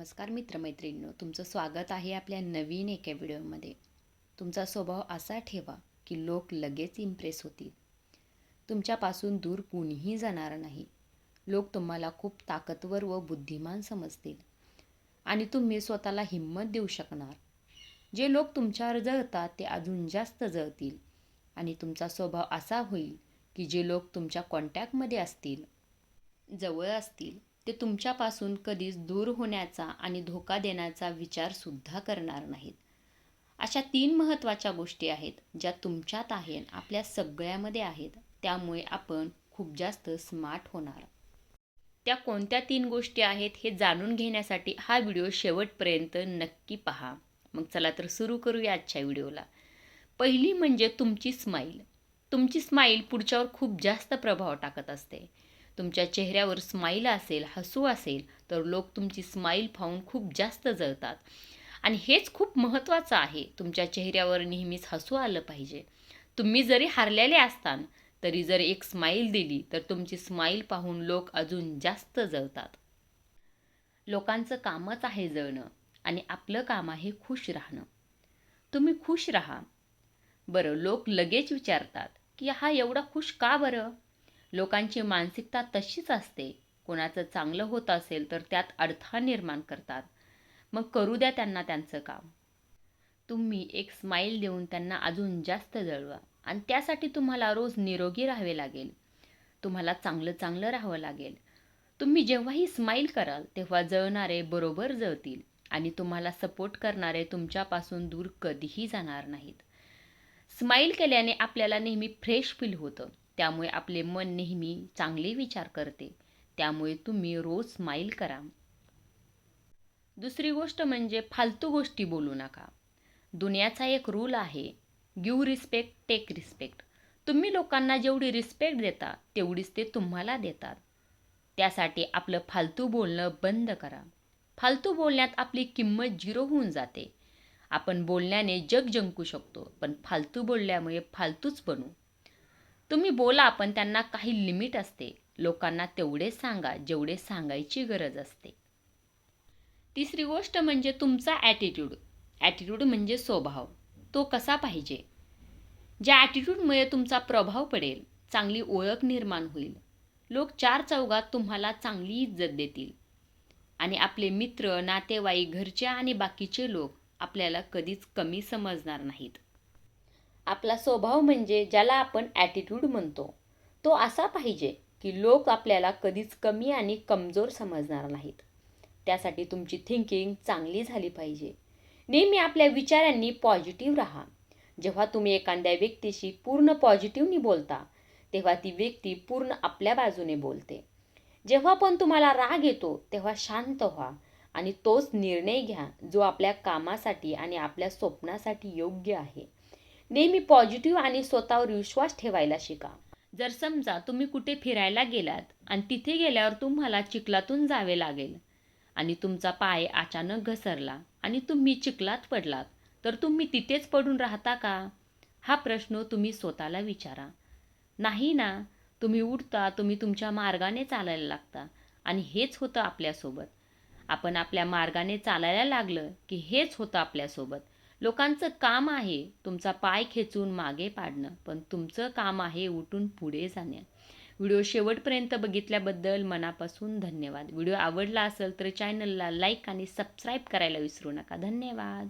नमस्कार मित्रमैत्रिणींनो तुमचं स्वागत आहे आपल्या नवीन एका व्हिडिओमध्ये. तुमचा स्वभाव असा ठेवा की लोक लगेच इम्प्रेस होतील. तुमच्यापासून दूर कुणीही जाणार नाही. लोक तुम्हाला खूप ताकदवर व बुद्धिमान समजतील. आणि तुम्ही स्वतःला हिंमत देऊ शकणार. जे लोक तुमच्यावर जळतात ते अजून जास्त जळतील. आणि तुमचा स्वभाव असा होईल की जे लोक तुमच्या कॉन्टॅक्टमध्ये असतील जवळ असतील ते तुमच्यापासून कधीच दूर होण्याचा आणि धोका देण्याचा विचारसुद्धा करणार नाहीत. अशा तीन महत्त्वाच्या गोष्टी आहेत ज्या तुमच्यात आहेत आपल्या सगळ्यामध्ये आहेत. त्यामुळे आपण खूप जास्त स्मार्ट होणार. त्या कोणत्या तीन गोष्टी आहेत हे जाणून घेण्यासाठी हा व्हिडिओ शेवटपर्यंत नक्की पहा. मग चला तर सुरू करूया आजच्या व्हिडिओला. पहिली म्हणजे तुमची स्माईल. तुमची स्माईल पुढच्यावर खूप जास्त प्रभाव टाकत असते. तुमच्या चेहऱ्यावर स्माईल असेल हसू असेल तर लोक तुमची स्माईल पाहून खूप जास्त जळतात. आणि हेच खूप महत्त्वाचं आहे. तुमच्या चेहऱ्यावर नेहमीच हसू आलं पाहिजे. तुम्ही जरी हारलेले असतान तरी जर एक स्माईल दिली तर तुमची स्माईल पाहून लोक अजून जास्त जळतात. लोकांचं कामच आहे जळणं आणि आपलं काम आहे खुश राहणं. तुम्ही खुश राहा. बरं लोक लगेच विचारतात की हा एवढा खुश का बरं? लोकांची मानसिकता तशीच असते. कोणाचं चांगलं होत असेल तर त्यात अडथळा निर्माण करतात. मग करू द्या त्यांना त्यांचं काम. तुम्ही एक स्माईल देऊन त्यांना अजून जास्त जळवा आणि त्यासाठी तुम्हाला रोज निरोगी राहावे लागेल. तुम्हाला चांगलं चांगलं राहावं लागेल. तुम्ही जेव्हाही स्माईल कराल तेव्हा जळणारे बरोबर जळतील आणि तुम्हाला सपोर्ट करणारे तुमच्यापासून दूर कधीही जाणार नाहीत. स्माईल केल्याने आपल्याला नेहमी फ्रेश फील होतं. त्यामुळे आपले मन नेहमी चांगले विचार करते. त्यामुळे तुम्ही रोज स्माईल करा. दुसरी गोष्ट म्हणजे फालतू गोष्टी बोलू नका. दुनियाचा एक रूल आहे गिव रिस्पेक्ट टेक रिस्पेक्ट तुम्ही लोकांना जेवढी रिस्पेक्ट देता तेवढीच ते तुम्हाला देतात. त्यासाठी आपलं फालतू बोलणं बंद करा. फालतू बोलण्यात आपली किंमत झिरो होऊन जाते. आपण बोलण्याने जग जिंकू शकतो पण फालतू बोलल्यामुळे फालतूच बनू. तुम्ही बोला पण त्यांना काही लिमिट असते. लोकांना तेवढे सांगा जेवढे सांगायची गरज असते. तिसरी गोष्ट म्हणजे तुमचा ॲटिट्यूड ॲटिट्यूड म्हणजे स्वभाव. तो कसा पाहिजे? ज्या ॲटिट्यूडमुळे तुमचा प्रभाव पडेल चांगली ओळख निर्माण होईल. लोक चार चौघात तुम्हाला चांगली इज्जत देतील. आणि आपले मित्र नातेवाईक घरचे आणि बाकीचे लोक आपल्याला कधीच कमी समजणार नाहीत. आपला स्वभाव म्हणजे ज्याला आपण ॲटिट्यूड म्हणतो. तो असा पाहिजे की लोक आपल्याला कधीच कमी आणि कमजोर समजणार नाहीत. त्यासाठी तुमची थिंकिंग चांगली झाली पाहिजे. नेहमी आपल्या विचारांनी पॉझिटिव्ह राहा. जेव्हा तुम्ही एखाद्या व्यक्तीशी पूर्ण पॉझिटिव्हनी बोलता तेव्हा ती व्यक्ती पूर्ण आपल्या बाजूने बोलते. जेव्हा पण तुम्हाला राग येतो तेव्हा शांत व्हा आणि तोच निर्णय घ्या जो आपल्या कामासाठी आणि आपल्या स्वप्नासाठी योग्य आहे. नेहमी पॉझिटिव्ह आणि स्वतःवर विश्वास ठेवायला शिका. जर समजा तुम्ही कुठे फिरायला गेलात आणि तिथे गेल्यावर तुम्हाला चिखलातून जावे लागेल आणि तुमचा पाय अचानक घसरला आणि तुम्ही चिखलात पडलात तर तुम्ही तिथेच पडून राहता का? हा प्रश्न तुम्ही स्वतःला विचारा. नाही ना तुम्ही उठता तुम्ही तुमच्या मार्गाने चालायला लागता आणि हेच होतं आपल्यासोबत. आपण आपल्या मार्गाने चालायला लागलं की हेच होतं आपल्यासोबत. लोकांचं काम आहे तुमचा पाय खेचून मागे पाडणं पण तुमचं काम आहे उठून पुढे जाणं. व्हिडिओ शेवटपर्यंत बघितल्याबद्दल मनापासून धन्यवाद. व्हिडिओ आवडला असेल तर चॅनलला लाईक आणि सबस्क्राईब करायला विसरू नका. धन्यवाद.